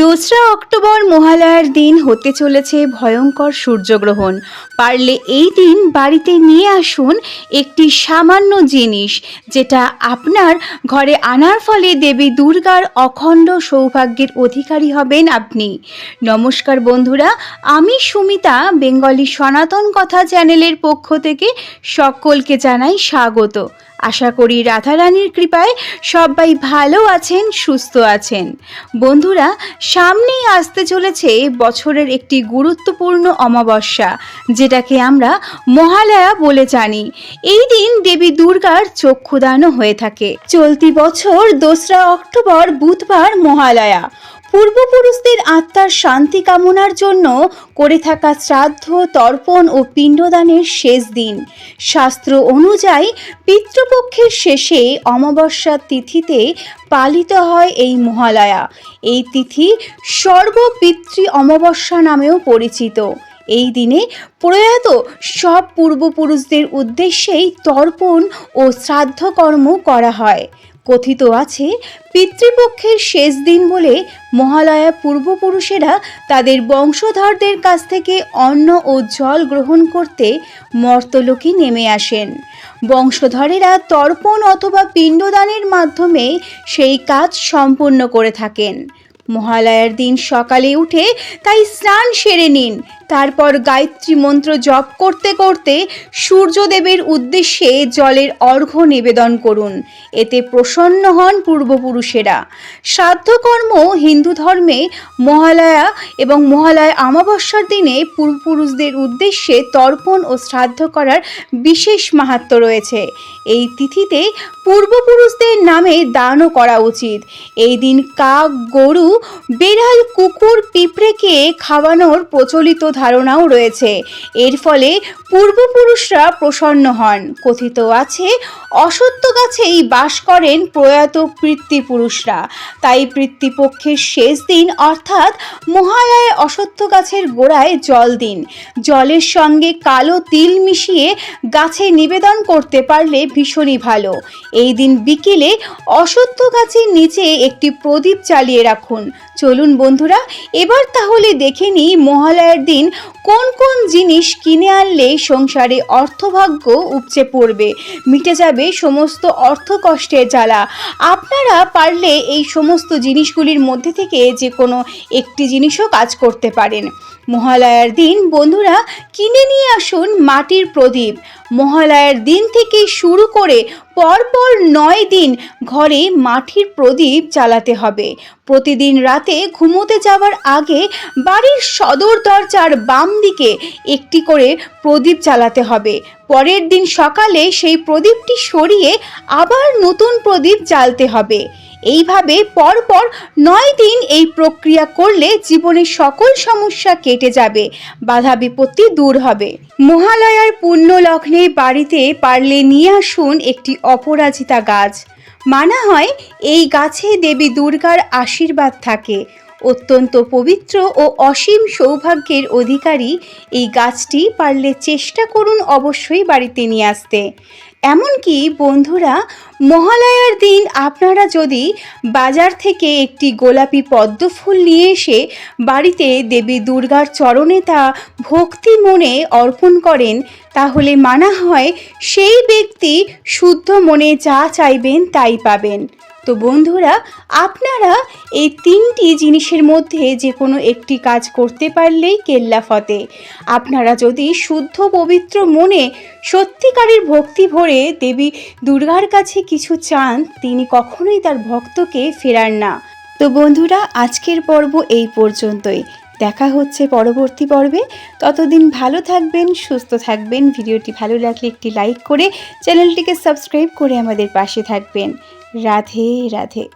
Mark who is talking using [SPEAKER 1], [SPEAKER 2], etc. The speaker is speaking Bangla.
[SPEAKER 1] দোসরা অক্টোবর মহালয়ার দিন হতে চলেছে ভয়ঙ্কর সূর্যগ্রহণ। পারলে এই দিন বাড়িতে নিয়ে আসুন একটি সামান্য জিনিস, যেটা আপনার ঘরে আনার ফলে দেবী দুর্গার অখণ্ড সৌভাগ্যের অধিকারী হবেন আপনি। নমস্কার বন্ধুরা, আমি সুমিতা, বেঙ্গলি সনাতন কথা চ্যানেলের পক্ষ থেকে সকলকে জানাই স্বাগত। আশা করি রাধারানীর কৃপায় সবাই ভালো আছেন, সুস্থ আছেন। বন্ধুরা, সামনেই আসতে চলেছে বছরের একটি গুরুত্বপূর্ণ অমাবস্যা, যেটাকে আমরা মহালয়া বলে জানি। এই দিন দেবী দুর্গার চক্ষুদানও হয়ে থাকে। চলতি বছর দোসরা অক্টোবর বুধবার মহালয়া। পূর্বপুরুষদের আত্মার শান্তি কামনার জন্য করে থাকা শ্রাদ্ধ, তর্পণ ও পিণ্ডদানের শেষ দিন। শাস্ত্র অনুযায়ী পিতৃপক্ষের শেষে অমাবস্যা তিথিতে পালিত হয় এই মহালয়া। এই তিথি সর্বপিতৃ অমাবস্যা নামেও পরিচিত। এই দিনে প্রয়াত সব পূর্বপুরুষদের উদ্দেশ্যেই তর্পণ ও শ্রাদ্ধকর্ম করা হয়। কথিত আছে, পিতৃপক্ষের শেষ দিন বলে মহালয়া পূর্বপুরুষেরা তাদের বংশধরদের কাছ থেকে অন্ন ও জল গ্রহণ করতে মর্তলোকে নেমে আসেন। বংশধরেরা তর্পণ অথবা পিণ্ডদানের মাধ্যমে সেই কাজ সম্পূর্ণ করে থাকেন। মহালয়ার দিন সকালে উঠে তাই স্নান সেরে নিন তারপর গায়ত্রী মন্ত্র জপ করতে করতে সূর্যদেবের উদ্দেশ্যে জলের অর্ঘ্য নিবেদন করুন। এতে প্রসন্ন হন পূর্বপুরুষেরা। শ্রাদ্ধকর্ম হিন্দু ধর্মে মহালয়া এবং মহালয়া অমাবস্যার দিনে পূর্বপুরুষদের উদ্দেশ্যে তর্পণ ও শ্রাদ্ধ করার বিশেষ মাহাত্ম রয়েছে। এই তিথিতে পূর্বপুরুষদের নামে দানও করা উচিত। এই দিন কাক, গরু, বেড়াল, কুকুর, পিঁপড়েকে খাওয়ানোর প্রচলিত ধারণাও রয়েছে। এর ফলে পূর্বপুরুষরা প্রসন্ন হন। কথিত আছে, অসত্য গাছেই বাস করেন প্রয়াত পিতৃপুরুষরা। তাই পিতৃপক্ষের শেষ দিন, অর্থাৎ মহালয়ে অসত্য গাছের গোড়ায় জল দিন। জলের সঙ্গে কালো তিল মিশিয়ে গাছে নিবেদন করতে পারলে ভীষণই ভালো। এই দিন বিকেলে অসত্য গাছের নিচে একটি প্রদীপ চালিয়ে রাখুন। চলুন বন্ধুরা, এবার তাহলে দেখে নিই মহালয়ার দিন কোন কোন জিনিস কিনে আনলে সংসারে অর্থভাগ্য উপচে পড়বে। মিটে যাবে সমস্ত অর্থ কষ্টের জ্বালা। আপনারা পারলে এই সমস্ত জিনিসগুলির মধ্যে থেকে যে কোনো একটি জিনিসও কাজ করতে পারেন। মহালয়ার দিন বন্ধুরা, কিনে নিয়ে আসুন মাটির প্রদীপ। মহালয়ার দিন থেকে শুরু করে পরপর নয় দিন ঘরে মাটির প্রদীপ চালাতে হবে। প্রতিদিন রাতে ঘুমোতে যাওয়ার আগে বাড়ির সদর দরজার বাম দিকে একটি করে প্রদীপ চালাতে হবে। পরের দিন সকালে সেই প্রদীপটি সরিয়ে আবার নতুন প্রদীপ জ্বালতে হবে। এইভাবে পরপর নয় দিন এই প্রক্রিয়া করলে জীবনের সকল সমস্যা কেটে যাবে, বাধা বিপত্তি দূর হবে। মহালয়ার পুণ্য লগ্নে বাড়িতে পারলে নিয়ে আসুন একটি অপরাজিতা গাছ। মানা হয় এই গাছে দেবী দুর্গার আশীর্বাদ থাকে। অত্যন্ত পবিত্র ও অসীম সৌভাগ্যের অধিকারী এই গাছটি পারলে চেষ্টা করুন অবশ্যই বাড়িতে নিয়ে আসতে। এমনকি বন্ধুরা, মহালয়ার দিন আপনারা যদি বাজার থেকে একটি গোলাপি পদ্ম ফুল নিয়ে এসে বাড়িতে দেবী দুর্গার চরণে তা ভক্তি মনে অর্পণ করেন, তাহলে মানা হয় সেই ব্যক্তি শুদ্ধ মনে যা চাইবেন তাই পাবেন। তো বন্ধুরা, আপনারা এই তিনটি জিনিসের মধ্যে যে কোনো একটি কাজ করতে পারলেই কেল্লা ফতে। আপনারা যদি শুদ্ধ পবিত্র মনে সত্যিকারের ভক্তি ভরে দেবী দুর্গার কাছে কিছু চান, তিনি কখনোই তার ভক্তকে ফেরান না। তো বন্ধুরা, আজকের পর্ব এই পর্যন্তই। দেখা হচ্ছে পরবর্তী পর্বে। ততদিন ভালো থাকবেন, সুস্থ থাকবেন। ভিডিওটি ভালো লাগলে একটি লাইক করে চ্যানেলটিকে সাবস্ক্রাইব করে আমাদের পাশে থাকবেন। राधे राधे।